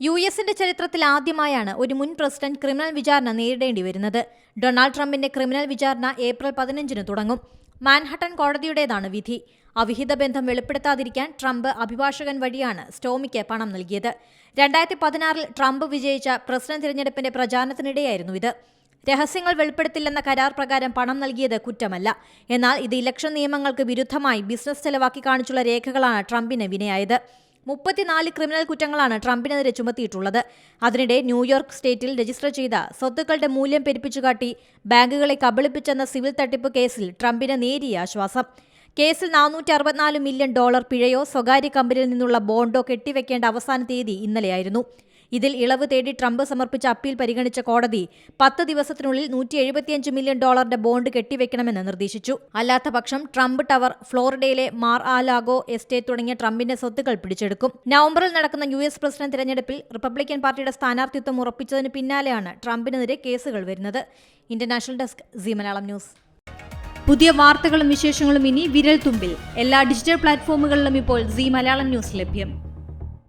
U എസിന്റെ ചരിത്രത്തിൽ ആദ്യമായാണ് ഒരു മുൻ പ്രസിഡന്റ് ക്രിമിനൽ വിചാരണ നേരിടേണ്ടി വരുന്നത്. ഡൊണാൾഡ് ട്രംപിന്റെ ക്രിമിനൽ വിചാരണ ഏപ്രിൽ പതിനഞ്ചിന് തുടങ്ങും. മാൻഹട്ടൻ കോടതിയുടേതാണ് വിധി. അവിഹിത ബന്ധം വെളിപ്പെടുത്താതിരിക്കാൻ ട്രംപ് അഭിഭാഷകൻ വഴിയാണ് സ്റ്റോമിക്ക് പണം നൽകിയത്. രണ്ടായിരത്തി പതിനാറിൽ ട്രംപ് വിജയിച്ച പ്രസിഡന്റ് തിരഞ്ഞെടുപ്പിന്റെ പ്രചാരണത്തിനിടെയായിരുന്നു ഇത്. രഹസ്യങ്ങൾ വെളിപ്പെടുത്തില്ലെന്ന കരാർ പ്രകാരം പണം നൽകിയത് കുറ്റമല്ല. എന്നാൽ ഇത് ഇലക്ഷൻ നിയമങ്ങൾക്ക് വിരുദ്ധമായി ബിസിനസ് ചെലവാക്കി കാണിച്ചുള്ള രേഖകളാണ് ട്രംപിന് വിനയായത്. മുപ്പത്തിനാല് ക്രിമിനൽ കുറ്റങ്ങളാണ് ട്രംപിനെതിരെ ചുമത്തിയിട്ടുള്ളത്. അതിനിടെ ന്യൂയോർക്ക് സ്റ്റേറ്റിൽ രജിസ്റ്റർ ചെയ്ത സ്വത്തുക്കളുടെ മൂല്യം പെരുപ്പിച്ചുകാട്ടി ബാങ്കുകളെ കബളിപ്പിച്ചെന്ന സിവിൽ തട്ടിപ്പ് കേസിൽ ട്രംപിന് നേരിയ ആശ്വാസം. കേസിൽ നാനൂറ്റി അറുപത്തിനാല് മില്യൺ ഡോളർ പിഴയോ സ്വകാര്യ കമ്പനിയിൽ നിന്നുള്ള ബോണ്ടോ കെട്ടിവെക്കേണ്ട അവസാന തീയതി ഇന്നലെയായിരുന്നു. ഇതിൽ ഇളവ് തേടി ട്രംപ് സമർപ്പിച്ച അപ്പീൽ പരിഗണിച്ച കോടതി പത്ത് ദിവസത്തിനുള്ളിൽ നൂറ്റി എഴുപത്തിയഞ്ച് മില്യൺ ഡോളറിന്റെ ബോണ്ട് കെട്ടിവെക്കണമെന്ന് നിർദ്ദേശിച്ചു. അല്ലാത്ത പക്ഷം ട്രംപ് ടവർ ഫ്ലോറിഡയിലെ മാർ ആലാഗോ എസ്റ്റേറ്റ് തുടങ്ങിയ ട്രംപിന്റെ സ്വത്തുക്കൾ പിടിച്ചെടുക്കും. നവംബറിൽ നടക്കുന്ന യു എസ് പ്രസിഡന്റ് തെരഞ്ഞെടുപ്പിൽ റിപ്പബ്ലിക്കൻ പാർട്ടിയുടെ സ്ഥാനാർത്ഥിത്വം ഉറപ്പിച്ചതിന് പിന്നാലെയാണ് ട്രംപിനെതിരെ കേസുകൾ വരുന്നത്. International desk Zee Malayalam news. പുതിയ വാർത്തകളും വിശേഷങ്ങളും ഇനി വിരൽ തുമ്പിൽ എല്ലാ ഡിജിറ്റൽ പ്ലാറ്റ്ഫോമുകളിലും ഇപ്പോൾ സി മലയാളം ന്യൂസ് ലഭ്യം.